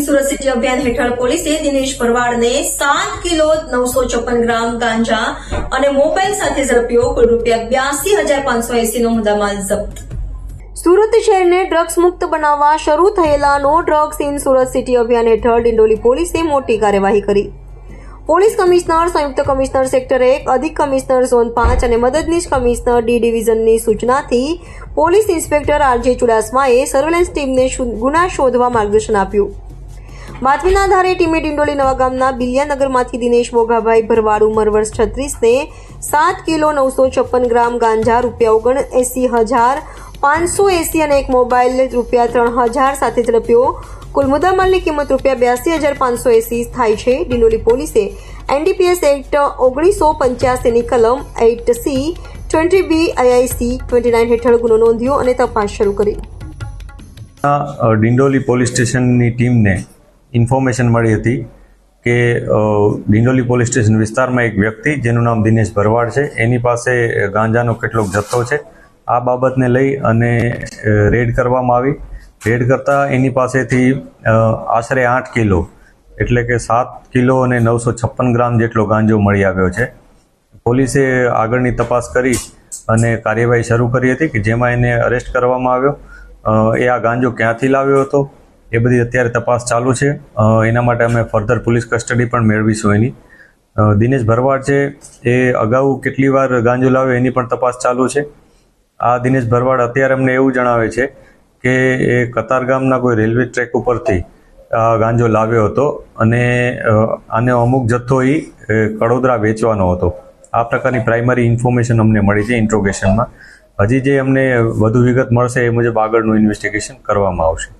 City અભિયાન હેઠળ પોલીસે દિનેશ ભરવાડને સાત કિલો નવસો ચોપન ગ્રામ ગાંજા અને મોબાઈલ સાથે ઝડપ્યો કુલ રૂપિયા બ્યાસી હજાર પાંચસો એસી નો મુદ્દામાલ જપ્ત. સુરત શહેરને ડ્રગ્સ મુક્ત બનાવવા શરૂ થયેલા નો ડ્રગ્સ ઇન સુરત સિટી અભિયાન હેઠળ ડિંડોલી પોલીસે મોટી કાર્યવાહી કરી. પોલીસ કમિશનર, સંયુક્ત કમિશનર સેક્ટર એક, અધિક કમિશનર ઝોન પાંચ અને મદદનીશ કમિશનર ડી ડિવિઝનની સૂચનાથી પોલીસ ઇન્સ્પેક્ટર આરજે ચુડાસમાએ સર્વેલન્સ ટીમને ગુના શોધવા માર્ગદર્શન આપ્યું. બાતમીના આધારે ટીમે ડિંડોલી નવા ગામના બિલિયાનગરમાંથી દિનેશ બોગાભાઈ ભરવાડ ઉંમર વર્ષ છત્રીસને સાત કિલો નવસો છપ્પન ગ્રામ ગાંજા રૂપિયા ઓગણ એસી હજાર પાંચસો એસી અને એક મોબાઈલ રૂપિયા ત્રણ હજાર સાથે ઝડપ્યો. કુલ મુદ્દામાલની કિંમત રૂપિયા બ્યાસી હજાર પાંચસો એસી થાય છે. ડિંડોલી પોલીસે એનડીપીએસ એક્ટ ઓગણીસો પંચ્યાસીની કલમ eight C twenty B IIC twenty nine હેઠળ ગુનો નોંધ્યો અને તપાસ શરૂ કરી. ડિંડોલી પોલીસ સ્ટેશનની ટીમને ઇન્ફોર્મેશન મળી હતી કે ડિંડોલી પોલીસ સ્ટેશન વિસ્તારમાં એક વ્યક્તિ જેનું નામ દિનેશ ભરવાડ છે, એની પાસે ગાંજાનો કેટલોક જથ્થો છે. આ બાબતને લઈ અને રેડ કરવામાં આવી. રેડ કરતાં એની પાસેથી આશરે આઠ કિલો, એટલે કે સાત કિલો અને નવસો છપ્પન ગ્રામ જેટલો ગાંજો મળી આવ્યો છે. પોલીસે આગળની તપાસ કરી અને કાર્યવાહી શરૂ કરી હતી કે જેમાં એને અરેસ્ટ કરવામાં આવ્યો. એ આ ગાંજો ક્યાંથી લાવ્યો હતો? એ બધી અત્યારે તપાસ ચાલુ છે. એના માટે અમે ફર્ધર પોલીસ કસ્ટડી પણ મેળવીશું એની. દિનેશ ભરવાડ છે, એ અગાઉ કેટલી વાર ગાંજો લાવ્યો એની પણ તપાસ ચાલુ છે. આ દિનેશ ભરવાડ અત્યારે અમને એવું જણાવે છે કે એ કતારગામના કોઈ રેલવે ટ્રેક ઉપરથી ગાંજો લાવ્યો હતો અને આને અમુક જથ્થો એ, કડોદરા વેચવાનો હતો. આ પ્રકારની પ્રાઇમરી ઇન્ફોર્મેશન અમને મળી છે ઇન્ટ્રોગેશનમાં. હજી જે અમને વધુ વિગત મળશે એ મુજબ આગળનું ઇન્વેસ્ટિગેશન કરવામાં આવશે.